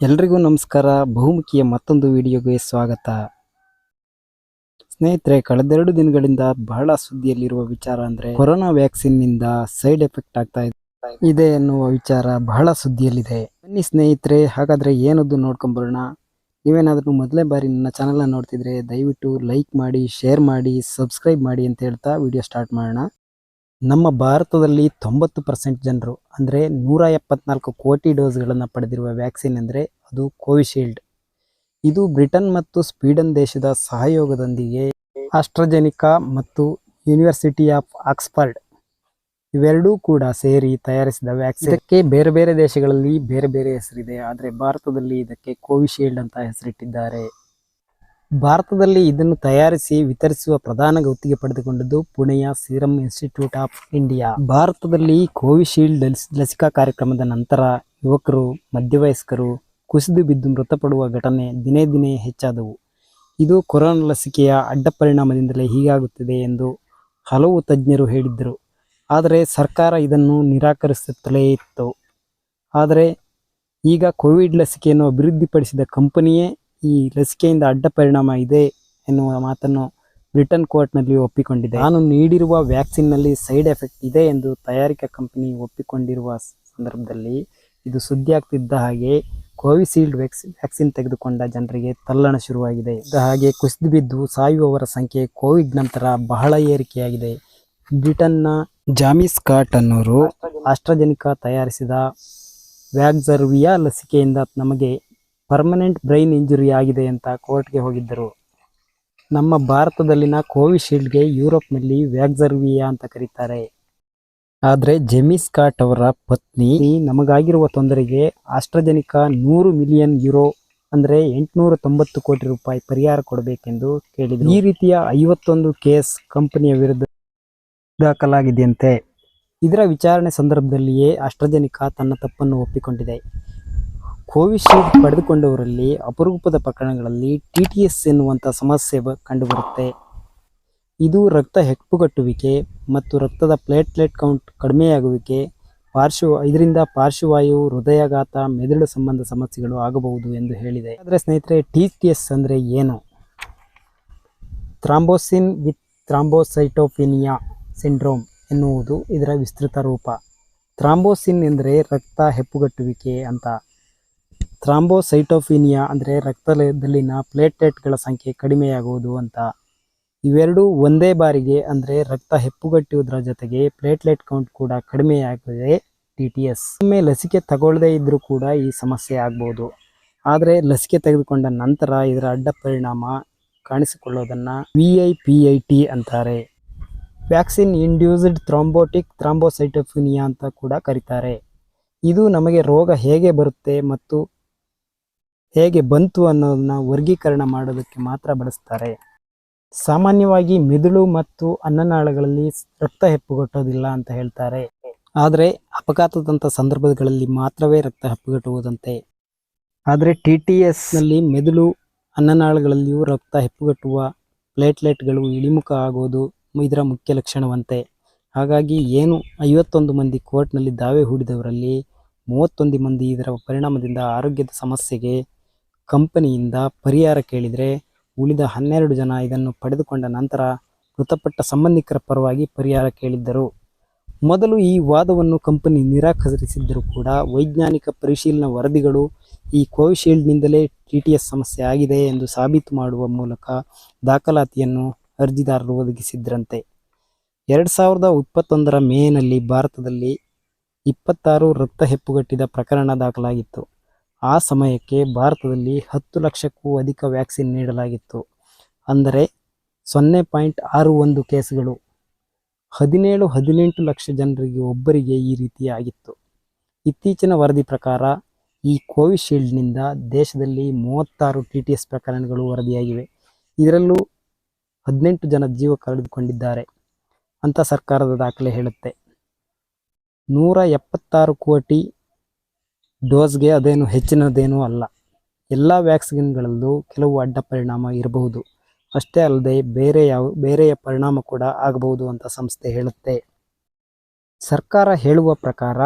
ಎಲ್ರಿಗೂ ನಮಸ್ಕಾರ. ಬಹುಮುಖಿಯ ಮತ್ತೊಂದು ವಿಡಿಯೋಗೆ ಸ್ವಾಗತ. ಸ್ನೇಹಿತರೆ ಕಳೆದೆರಡು ದಿನಗಳಿಂದ ಬಹಳ ಸುದ್ದಿಯಲ್ಲಿರುವ ವಿಚಾರ ಅಂದ್ರೆ ಕೊರೋನಾ ವ್ಯಾಕ್ಸಿನ್ನಿಂದ ಸೈಡ್ ಎಫೆಕ್ಟ್ ಆಗ್ತಾ ಇದೆ. ಇದೆ ಎನ್ನುವ ವಿಚಾರ ಬಹಳ ಸುದ್ದಿಯಲ್ಲಿದೆ. ಬನ್ನಿ ಸ್ನೇಹಿತರೆ, ಹಾಗಾದ್ರೆ ಏನದು ನೋಡ್ಕೊಂಬರೋಣ. ನೀವೇನಾದ್ರೂ ಮೊದಲೇ ಬಾರಿ ನನ್ನ ಚಾನಲ್ನ ನೋಡ್ತಿದ್ರೆ ದಯವಿಟ್ಟು ಲೈಕ್ ಮಾಡಿ, ಶೇರ್ ಮಾಡಿ, ಸಬ್ಸ್ಕ್ರೈಬ್ ಮಾಡಿ ಅಂತ ಹೇಳ್ತಾ ವಿಡಿಯೋ ಸ್ಟಾರ್ಟ್ ಮಾಡೋಣ. ನಮ್ಮ ಭಾರತದಲ್ಲಿ ತೊಂಬತ್ತು ಪರ್ಸೆಂಟ್ ಜನರು, ಅಂದರೆ ನೂರ ಎಪ್ಪತ್ನಾಲ್ಕು ಕೋಟಿ ಡೋಸ್ಗಳನ್ನು ಪಡೆದಿರುವ ವ್ಯಾಕ್ಸಿನ್ ಅಂದರೆ ಅದು ಕೋವಿಶೀಲ್ಡ್. ಇದು ಬ್ರಿಟನ್ ಮತ್ತು ಸ್ವೀಡನ್ ದೇಶದ ಸಹಯೋಗದೊಂದಿಗೆ ಆಸ್ಟ್ರಜೆನಿಕಾ ಮತ್ತು ಯೂನಿವರ್ಸಿಟಿ ಆಫ್ ಆಕ್ಸ್ಫರ್ಡ್ ಇವೆರಡೂ ಕೂಡ ಸೇರಿ ತಯಾರಿಸಿದ ವ್ಯಾಕ್ಸಿನ್. ಇದಕ್ಕೆ ಬೇರೆ ಬೇರೆ ದೇಶಗಳಲ್ಲಿ ಬೇರೆ ಬೇರೆ ಹೆಸರಿದೆ, ಆದರೆ ಭಾರತದಲ್ಲಿ ಇದಕ್ಕೆ ಕೋವಿಶೀಲ್ಡ್ ಅಂತ ಹೆಸರಿಟ್ಟಿದ್ದಾರೆ. ಭಾರತದಲ್ಲಿ ಇದನ್ನು ತಯಾರಿಸಿ ವಿತರಿಸುವ ಪ್ರಧಾನ ಗುತ್ತಿಗೆ ಪಡೆದುಕೊಂಡಿದ್ದು ಪುಣೆಯ ಸೀರಂ ಇನ್ಸ್ಟಿಟ್ಯೂಟ್ ಆಫ್ ಇಂಡಿಯಾ. ಭಾರತದಲ್ಲಿ ಕೋವಿಶೀಲ್ಡ್ ಲಸ್- ಲಸಿಕಾ ಕಾರ್ಯಕ್ರಮದ ನಂತರ ಯುವಕರು, ಮಧ್ಯವಯಸ್ಕರು ಕುಸಿದು ಬಿದ್ದು ಮೃತಪಡುವ ಘಟನೆ ದಿನೇ ದಿನೇ ಹೆಚ್ಚಾದವು. ಇದು ಕೊರೋನಾ ಲಸಿಕೆಯ ಅಡ್ಡ ಪರಿಣಾಮದಿಂದಲೇ ಹೀಗಾಗುತ್ತಿದೆ ಎಂದು ಹಲವು ತಜ್ಞರು ಹೇಳಿದ್ದರು. ಆದರೆ ಸರ್ಕಾರ ಇದನ್ನು ನಿರಾಕರಿಸುತ್ತಲೇ ಇತ್ತು. ಆದರೆ ಈಗ ಕೋವಿಡ್ ಲಸಿಕೆಯನ್ನು ಅಭಿವೃದ್ಧಿಪಡಿಸಿದ ಕಂಪನಿಯೇ ಈ ಲಸಿಕೆಯಿಂದ ಅಡ್ಡ ಪರಿಣಾಮ ಇದೆ ಎನ್ನುವ ಮಾತನ್ನು ಬ್ರಿಟನ್ ಕೋರ್ಟ್ನಲ್ಲಿ ಒಪ್ಪಿಕೊಂಡಿದೆ. ನಾನು ನೀಡಿರುವ ವ್ಯಾಕ್ಸಿನ್ನಲ್ಲಿ ಸೈಡ್ ಎಫೆಕ್ಟ್ ಇದೆ ಎಂದು ತಯಾರಿಕಾ ಕಂಪನಿ ಒಪ್ಪಿಕೊಂಡಿರುವ ಸಂದರ್ಭದಲ್ಲಿ ಇದು ಸುದ್ದಿ ಆಗ್ತಿದ್ದ ಹಾಗೆ ಕೋವಿಶೀಲ್ಡ್ ವ್ಯಾಕ್ಸಿನ್ ವ್ಯಾಕ್ಸಿನ್ ತೆಗೆದುಕೊಂಡ ಜನರಿಗೆ ತಲ್ಲಣ ಶುರುವಾಗಿದೆ. ಹಾಗೆ ಕುಸಿದು ಬಿದ್ದು ಸಾಯುವವರ ಸಂಖ್ಯೆ ಕೋವಿಡ್ ನಂತರ ಬಹಳ ಏರಿಕೆಯಾಗಿದೆ. ಬ್ರಿಟನ್ನ ಜಾಮಿಸ್ ಕಾಟ್ ಅನ್ನೋರು ಆಸ್ಟ್ರಾಜೆನಿಕಾ ತಯಾರಿಸಿದ ವ್ಯಾಕ್ಸರ್ವಿಯಾ ಲಸಿಕೆಯಿಂದ ನಮಗೆ ಪರ್ಮನೆಂಟ್ ಬ್ರೈನ್ ಇಂಜುರಿ ಆಗಿದೆ ಅಂತ ಕೋರ್ಟ್ಗೆ ಹೋಗಿದ್ದರು. ನಮ್ಮ ಭಾರತದಲ್ಲಿನ ಕೋವಿಶೀಲ್ಡ್ಗೆ ಯುರೋಪ್ನಲ್ಲಿ ವ್ಯಾಕ್ಸರ್ವಿಯಾ ಅಂತ ಕರೀತಾರೆ. ಆದರೆ ಜೆಮಿಸ್ ಕಾಟ್ ಅವರ ಪತ್ನಿ ನಮಗಾಗಿರುವ ತೊಂದರೆಗೆ ಆಸ್ಟ್ರಜನಿಕ ನೂರು ಮಿಲಿಯನ್ ಯುರೋ ಅಂದರೆ ಎಂಟುನೂರ ತೊಂಬತ್ತು ಕೋಟಿ ರೂಪಾಯಿ ಪರಿಹಾರ ಕೊಡಬೇಕೆಂದು ಕೇಳಿದರು. ಈ ರೀತಿಯ ಐವತ್ತೊಂದು ಕೇಸ್ ಕಂಪನಿಯ ವಿರುದ್ಧ ದಾಖಲಾಗಿದೆಯಂತೆ. ಇದರ ವಿಚಾರಣೆ ಸಂದರ್ಭದಲ್ಲಿಯೇ ಆಸ್ಟ್ರಜನಿಕ ತನ್ನ ತಪ್ಪನ್ನು ಒಪ್ಪಿಕೊಂಡಿದೆ. ಕೋವಿಶೀಲ್ಡ್ ಪಡೆದುಕೊಂಡವರಲ್ಲಿ ಅಪರೂಪದ ಪ್ರಕರಣಗಳಲ್ಲಿ ಟಿ ಟಿ ಎಸ್ ಎನ್ನುವಂಥ ಸಮಸ್ಯೆ ಕಂಡುಬರುತ್ತೆ. ಇದು ರಕ್ತ ಹೆಪ್ಪುಗಟ್ಟುವಿಕೆ ಮತ್ತು ರಕ್ತದ ಪ್ಲೇಟ್ಲೆಟ್ ಕೌಂಟ್ ಕಡಿಮೆಯಾಗುವಿಕೆ, ಪಾರ್ಶ್ವ ಇದರಿಂದ ಪಾರ್ಶ್ವವಾಯು, ಹೃದಯಾಘಾತ, ಮೆದುಳು ಸಂಬಂಧ ಸಮಸ್ಯೆಗಳು ಆಗಬಹುದು ಎಂದು ಹೇಳಿದೆ. ಆದರೆ ಸ್ನೇಹಿತರೆ, ಟಿ ಟಿ ಎಸ್ ಅಂದರೆ ಏನು? ಥ್ರಾಂಬೋಸಿನ್ ವಿತ್ ಥ್ರಾಂಬೋಸೈಟೋಪಿನಿಯಾ ಸಿಂಡ್ರೋಮ್ ಎನ್ನುವುದು ಇದರ ವಿಸ್ತೃತ ರೂಪ. ಥ್ರಾಂಬೋಸಿನ್ ಎಂದರೆ ರಕ್ತ ಹೆಪ್ಪುಗಟ್ಟುವಿಕೆ ಅಂತ. ಥ್ರಾಂಬೋಸೈಟೋಫಿನಿಯಾ ಅಂದರೆ ರಕ್ತದಲ್ಲಿನ ಪ್ಲೇಟ್ಲೆಟ್ಗಳ ಸಂಖ್ಯೆ ಕಡಿಮೆಯಾಗುವುದು ಅಂತ. ಇವೆರಡೂ ಒಂದೇ ಬಾರಿಗೆ ಅಂದರೆ ರಕ್ತ ಹೆಪ್ಪುಗಟ್ಟುವುದರ ಜೊತೆಗೆ ಪ್ಲೇಟ್ಲೆಟ್ ಕೌಂಟ್ ಕೂಡ ಕಡಿಮೆಯಾಗಿದೆ ಟಿ ಟಿ ಎಸ್. ಒಮ್ಮೆ ಲಸಿಕೆ ತಗೊಳ್ಳದೇ ಇದ್ದರೂ ಕೂಡ ಈ ಸಮಸ್ಯೆ ಆಗ್ಬೋದು. ಆದರೆ ಲಸಿಕೆ ತೆಗೆದುಕೊಂಡ ನಂತರ ಇದರ ಅಡ್ಡ ಪರಿಣಾಮ ಕಾಣಿಸಿಕೊಳ್ಳೋದನ್ನು V I P I T ಅಂತಾರೆ. ವ್ಯಾಕ್ಸಿನ್ ಇಂಡ್ಯೂಸ್ಡ್ ಥ್ರಾಂಬೋಟಿಕ್ ಥ್ರಾಂಬೋಸೈಟೋಫಿನಿಯಾ ಅಂತ ಕೂಡ ಕರೀತಾರೆ. ಇದು ನಮಗೆ ರೋಗ ಹೇಗೆ ಬರುತ್ತೆ ಮತ್ತು ಹೇಗೆ ಬಂತು ಅನ್ನೋದನ್ನ ವರ್ಗೀಕರಣ ಮಾಡೋದಕ್ಕೆ ಮಾತ್ರ ಬಳಸ್ತಾರೆ. ಸಾಮಾನ್ಯವಾಗಿ ಮೆದುಳು ಮತ್ತು ಅನ್ನನಾಳಗಳಲ್ಲಿ ರಕ್ತ ಹೆಪ್ಪುಗಟ್ಟೋದಿಲ್ಲ ಅಂತ ಹೇಳ್ತಾರೆ. ಆದರೆ ಅಪಘಾತದಂಥ ಸಂದರ್ಭಗಳಲ್ಲಿ ಮಾತ್ರವೇ ರಕ್ತ ಹೆಪ್ಪುಗಟ್ಟುವುದಂತೆ. ಆದರೆ ಟಿ ಟಿ ಎಸ್ನಲ್ಲಿ ಮೆದುಳು ಅನ್ನನಾಳಗಳಲ್ಲಿಯೂ ರಕ್ತ ಹೆಪ್ಪುಗಟ್ಟುವ ಪ್ಲೇಟ್ಲೆಟ್ಗಳು ಇಳಿಮುಖ ಆಗೋದು ಇದರ ಮುಖ್ಯ ಲಕ್ಷಣವಂತೆ. ಹಾಗಾಗಿ ಏನು ಐವತ್ತೊಂದು ಮಂದಿ ಕೋರ್ಟ್ನಲ್ಲಿ ದಾವೆ ಹೂಡಿದವರಲ್ಲಿ ಮೂವತ್ತೊಂದು ಮಂದಿ ಇದರ ಪರಿಣಾಮದಿಂದ ಆರೋಗ್ಯದ ಸಮಸ್ಯೆಗೆ ಕಂಪನಿಯಿಂದ ಪರಿಹಾರ ಕೇಳಿದರೆ ಉಳಿದ ಹನ್ನೆರಡು ಜನ ಇದನ್ನು ಪಡೆದುಕೊಂಡ ನಂತರ ಮೃತಪಟ್ಟ ಸಂಬಂಧಿಕರ ಪರವಾಗಿ ಪರಿಹಾರ ಕೇಳಿದ್ದರು. ಮೊದಲು ಈ ವಾದವನ್ನು ಕಂಪನಿ ನಿರಾಕರಿಸಿದ್ದರೂ ಕೂಡ ವೈಜ್ಞಾನಿಕ ಪರಿಶೀಲನಾ ವರದಿಗಳು ಈ ಕೋವಿಶೀಲ್ಡ್ನಿಂದಲೇ ಟಿ ಟಿ ಎಸ್ ಸಮಸ್ಯೆ ಆಗಿದೆ ಎಂದು ಸಾಬೀತು ಮಾಡುವ ಮೂಲಕ ದಾಖಲಾತಿಯನ್ನು ಅರ್ಜಿದಾರರು ಒದಗಿಸಿದ್ರಂತೆ. ಎರಡು ಸಾವಿರದ ಇಪ್ಪತ್ತೊಂದರ ಮೇನಲ್ಲಿ ಭಾರತದಲ್ಲಿ ಇಪ್ಪತ್ತಾರು ರಕ್ತ ಹೆಪ್ಪುಗಟ್ಟಿದ ಪ್ರಕರಣ ದಾಖಲಾಗಿತ್ತು. ಆ ಸಮಯಕ್ಕೆ ಭಾರತದಲ್ಲಿ ಹತ್ತು ಲಕ್ಷಕ್ಕೂ ಅಧಿಕ ವ್ಯಾಕ್ಸಿನ್ ನೀಡಲಾಗಿತ್ತು. ಅಂದರೆ ಸೊನ್ನೆ ಪಾಯಿಂಟ್ ಆರು ಒಂದು ಕೇಸ್ಗಳು. ಹದಿನೇಳು, ಹದಿನೆಂಟು ಲಕ್ಷ ಜನರಿಗೆ ಒಬ್ಬರಿಗೆ ಈ ರೀತಿ ಆಗಿತ್ತು ಇತ್ತೀಚಿನ ವರದಿ ಪ್ರಕಾರ ಈ ಕೋವಿಶೀಲ್ಡ್ನಿಂದ ದೇಶದಲ್ಲಿ ಮೂವತ್ತಾರು ಟಿ ಟಿ ಎಸ್ ಪ್ರಕರಣಗಳು ವರದಿಯಾಗಿವೆ. ಇದರಲ್ಲೂ ಹದಿನೆಂಟು ಜನ ಜೀವ ಕಳೆದುಕೊಂಡಿದ್ದಾರೆ ಅಂತ ಸರ್ಕಾರದ ದಾಖಲೆ ಹೇಳುತ್ತೆ. ನೂರ ಎಪ್ಪತ್ತಾರು ಕೋಟಿ ಡೋಸ್ಗೆ ಅದೇನು ಹೆಚ್ಚಿನದೇನೂ ಅಲ್ಲ. ಎಲ್ಲ ವ್ಯಾಕ್ಸಿನ್ಗಳಲ್ಲೂ ಕೆಲವು ಅಡ್ಡ ಪರಿಣಾಮ ಇರಬಹುದು. ಅಷ್ಟೇ ಅಲ್ಲದೆ ಬೇರೆ ಯಾವ, ಬೇರೆಯ ಪರಿಣಾಮ ಕೂಡ ಆಗಬಹುದು ಅಂತ ಸಂಸ್ಥೆ ಹೇಳುತ್ತೆ. ಸರ್ಕಾರ ಹೇಳುವ ಪ್ರಕಾರ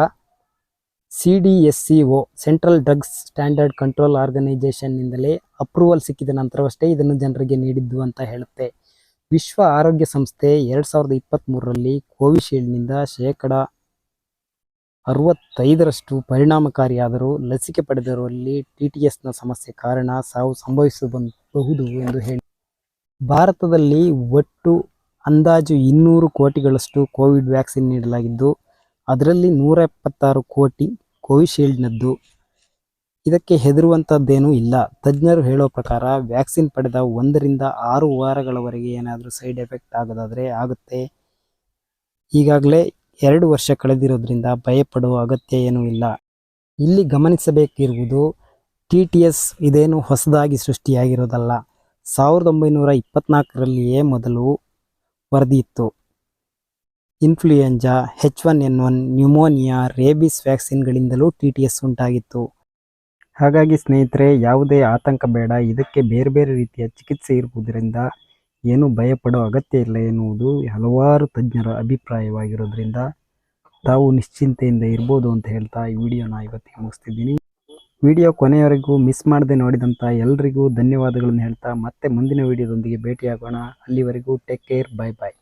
C D S C O, central drugs standard control ಆರ್ಗನೈಜೇಷನ್ನಿಂದಲೇ approval ಸಿಕ್ಕಿದ ನಂತರವಷ್ಟೇ ಇದನ್ನು ಜನರಿಗೆ ನೀಡಿದ್ದು ಅಂತ ಹೇಳುತ್ತೆ. ವಿಶ್ವ ಆರೋಗ್ಯ ಸಂಸ್ಥೆ ಎರಡು ಸಾವಿರದ ಇಪ್ಪತ್ತ್ಮೂರರಲ್ಲಿ ಕೋವಿಶೀಲ್ಡ್ನಿಂದ ಶೇಕಡ ಅರವತ್ತೈದರಷ್ಟು ಪರಿಣಾಮಕಾರಿಯಾದರೂ ಲಸಿಕೆ ಪಡೆದವರಲ್ಲಿ ಟಿ ಟಿ ಎಸ್ನ ಸಮಸ್ಯೆ ಕಾರಣ ಸಾವು ಸಂಭವಿಸಬಹುದು ಎಂದು ಹೇಳಿ. ಭಾರತದಲ್ಲಿ ಒಟ್ಟು ಅಂದಾಜು ಇನ್ನೂರು ಕೋಟಿಗಳಷ್ಟು ಕೋವಿಡ್ ವ್ಯಾಕ್ಸಿನ್ ನೀಡಲಾಗಿದ್ದು, ಅದರಲ್ಲಿ ನೂರ ಎಪ್ಪತ್ತಾರು ಕೋಟಿ ಕೋವಿಶೀಲ್ಡ್ನದ್ದು. ಇದಕ್ಕೆ ಹೆದರುವಂಥದ್ದೇನೂ ಇಲ್ಲ. ತಜ್ಞರು ಹೇಳೋ ಪ್ರಕಾರ ವ್ಯಾಕ್ಸಿನ್ ಪಡೆದ ಒಂದರಿಂದ ಆರು ವಾರಗಳವರೆಗೆ ಏನಾದರೂ ಸೈಡ್ ಎಫೆಕ್ಟ್ ಆಗೋದಾದರೆ ಆಗುತ್ತೆ. ಈಗಾಗಲೇ ಎರಡು ವರ್ಷ ಕಳೆದಿರೋದ್ರಿಂದ ಭಯಪಡುವ ಅಗತ್ಯ ಏನೂ ಇಲ್ಲ. ಇಲ್ಲಿ ಗಮನಿಸಬೇಕಿರುವುದು ಟಿ ಟಿ ಎಸ್ ಇದೇನು ಹೊಸದಾಗಿ ಸೃಷ್ಟಿಯಾಗಿರೋದಲ್ಲ. ಸಾವಿರದ ಒಂಬೈನೂರ ಇಪ್ಪತ್ನಾಲ್ಕರಲ್ಲಿಯೇ ಮೊದಲು ವರದಿಯಿತ್ತು. Influenza H one N one, pneumonia, rabies ವ್ಯಾಕ್ಸಿನ್ಗಳಿಂದಲೂ T T S ಉಂಟಾಗಿತ್ತು. ಹಾಗಾಗಿ ಸ್ನೇಹಿತರೆ, ಯಾವುದೇ ಆತಂಕ ಬೇಡ. ಇದಕ್ಕೆ ಬೇರೆ ಬೇರೆ ರೀತಿಯ ಚಿಕಿತ್ಸೆ ಇರುವುದರಿಂದ ಏನು ಭಯಪಡೋ ಅಗತ್ಯ ಇಲ್ಲ ಎನ್ನುವುದು ಹಲವಾರು ತಜ್ಞರ ಅಭಿಪ್ರಾಯವಾಗಿರೋದ್ರಿಂದ ತಾವು ನಿಶ್ಚಿಂತೆಯಿಂದ ಇರ್ಬೋದು ಅಂತ ಹೇಳ್ತಾ ಈ ವಿಡಿಯೋನ ಇವತ್ತಿಗೆ ಮುಗಿಸ್ತಿದ್ದೀನಿ. ವಿಡಿಯೋ ಕೊನೆಯವರೆಗೂ ಮಿಸ್ ಮಾಡದೆ ನೋಡಿದಂಥ ಎಲ್ರಿಗೂ ಧನ್ಯವಾದಗಳನ್ನು ಹೇಳ್ತಾ ಮತ್ತೆ ಮುಂದಿನ ವಿಡಿಯೋದೊಂದಿಗೆ ಭೇಟಿಯಾಗೋಣ. ಅಲ್ಲಿವರೆಗೂ ಟೇಕ್ ಕೇರ್, ಬೈ ಬಾಯ್